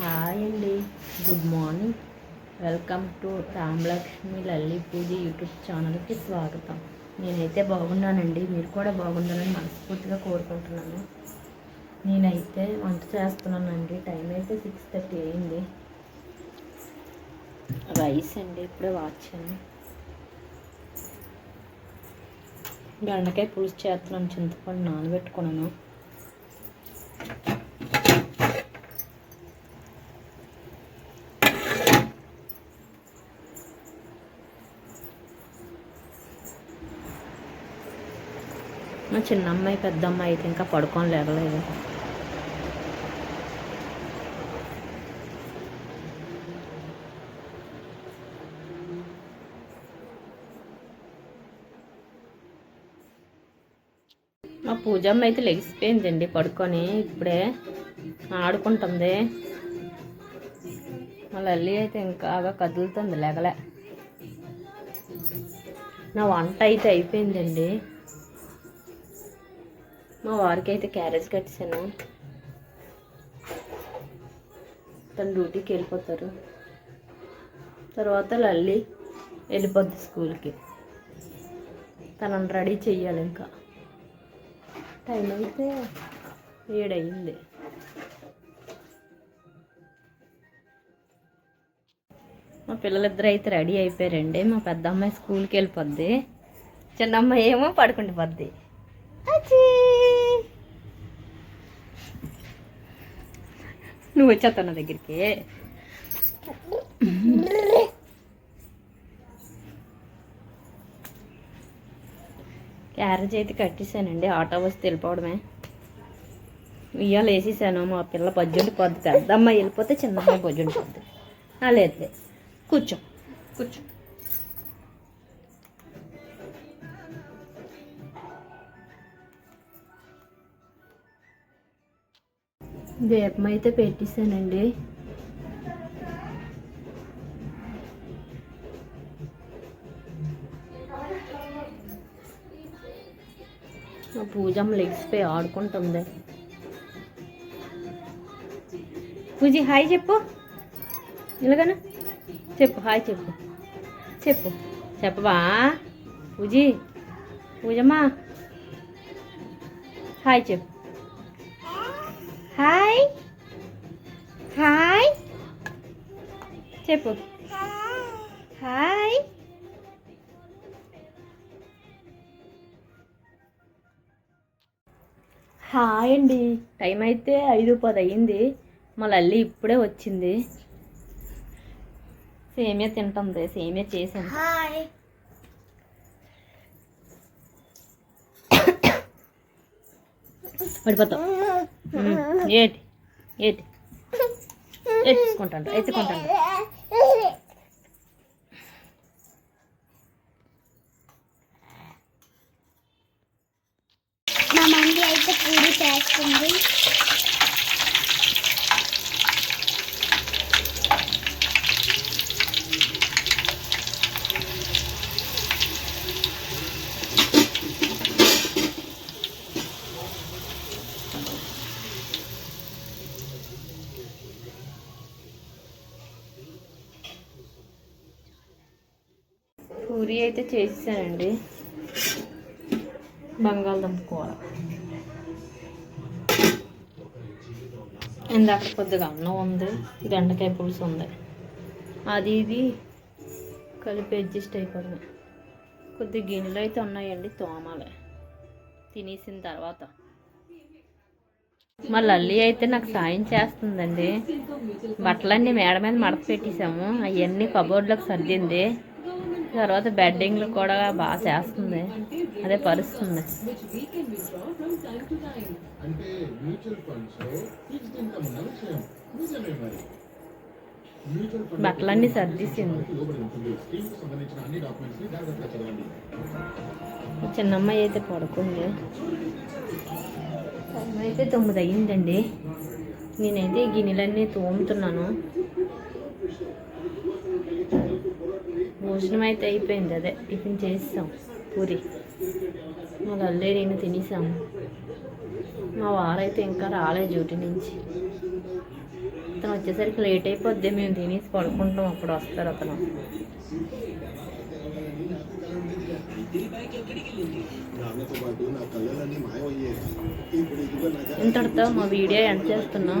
Hi అండి. Good morning. Welcome to Ramalakshmi Lalli Pooja YouTube ఛానల్కి స్వాగతం. నేనైతే బాగున్నానండి. మీరు కూడా బాగుండాలని మనస్ఫూర్తిగా కోరుకుంటున్నాను. నేనైతే వంట చేస్తున్నానండి. టైం అయితే సిక్స్ థర్టీ అయింది. రైస్ అండి. ఇప్పుడే వాచాను బెండకాయ పులుసు చేస్తున్నాను. చింతపండు నానబెట్టుకున్నాను. మా చిన్న అమ్మాయి పెద్ద అమ్మాయి అయితే ఇంకా పడుకొని లేగలేదు మా పూజమ్మ అయితే లెగిసిపోయిందండి పడుకొని. ఇప్పుడే ఆడుకుంటుంది. మా లల్లి అయితే ఇంకా కదులుతుంది లేగలే. నా వంట అయితే అయిపోయిందండి. మా వారికి అయితే క్యారేజ్ కట్టేసాను తను డ్యూటీకి వెళ్ళిపోతారు. తర్వాత లల్లి వెళ్ళిపోద్ది స్కూల్కి. తనని రెడీ చెయ్యాలి ఇంకా. టైం అయితే ఏడయింది. మా పిల్లలిద్దరు అయితే రెడీ అయిపోయారండి. మా పెద్ద అమ్మాయి స్కూల్కి వెళ్ళిపోద్ది. చిన్న అమ్మాయి ఏమో పడుకుండిపోద్ది. నువ్వు వచ్చేస్తావు నా దగ్గరికి. క్యారేజ్ అయితే కట్టేసానండి ఆటో వస్తే వెళ్ళిపోవడమే. ఉయ్యాలు వేసేసాను మా పిల్ల పజ్జుండి పొద్దు పెద్ద అమ్మాయి వెళ్ళిపోతే చిన్న అమ్మాయి పొద్దు పోద్ది. ఆ, లేదు లేదు. కూర్చో. కూర్చో. దీపం అయితే పెట్టేశానండి పూజమ్మ పూజమ్మ లెగ్స్పై ఆడుకుంటుంది. పూజి హాయ్ చెప్పు. ఇలాగనా చెప్పు హాయ్ చెప్పు. చెప్పు. చెప్పవా? పూజీ పూజమ్మా. హాయ్ చెప్పు. హాయ్. హాయ్. చెప్పు. హాయ్. హాయ్ అండి. టైం అయితే ఐదు పది అయ్యింది మా లల్లి ఇప్పుడే వచ్చింది. సేమియా తింటుంది. సేమియా చేసాను పడిపోతాం పడిపోతావు. ఉమ్, ఏటి ఏటి. ఎత్తుకుంటాను ఎత్తుకుంటాను మా మంది అయితే పూరి చేస్తుంది. పూరి అయితే చేసేసానండి. బంగాళదుంప కూర. ఇందాక కొద్దిగా అన్నం ఉంది బెండకాయ పులుసు ఉంది. అది ఇది కలిపి అడ్జస్ట్ అయిపోయింది కొద్ది గిన్నెలు అయితే ఉన్నాయండి తోమాలి. తినేసిన తర్వాత. మా లల్లి అయితే నాకు సాయం చేస్తుందండి. బట్టలన్నీ మేడ మీద మడత పెట్టేసాము అవన్నీ కబోర్డ్లోకి సర్దింది. తర్వాత బెడ్డింగ్లు కూడా బాగా చేస్తుంది. అదే పరుస్తుంది. బట్టలన్నీ సర్దేసింది. చిన్నమ్మాయి అయితే పడుకుంది. అయితే తొమ్మిది అయ్యిందండి. నేనైతే గిన్నెలన్నీ తోముతున్నాను. భోజనం అయితే అయిపోయింది అదే టిఫిన్ చేస్తాం పూరి. మళ్ళీ లల్లే నేను తినేసాము. మా వారైతే ఇంకా రాలేదు డ్యూటీ నుంచి. అతను వచ్చేసరికి లేట్ అయిపోద్ది మేము తినేసి పడుకుంటాం అప్పుడు వస్తారు అతను. ఇంతటితో మా వీడియో ఎంత చేస్తున్నాం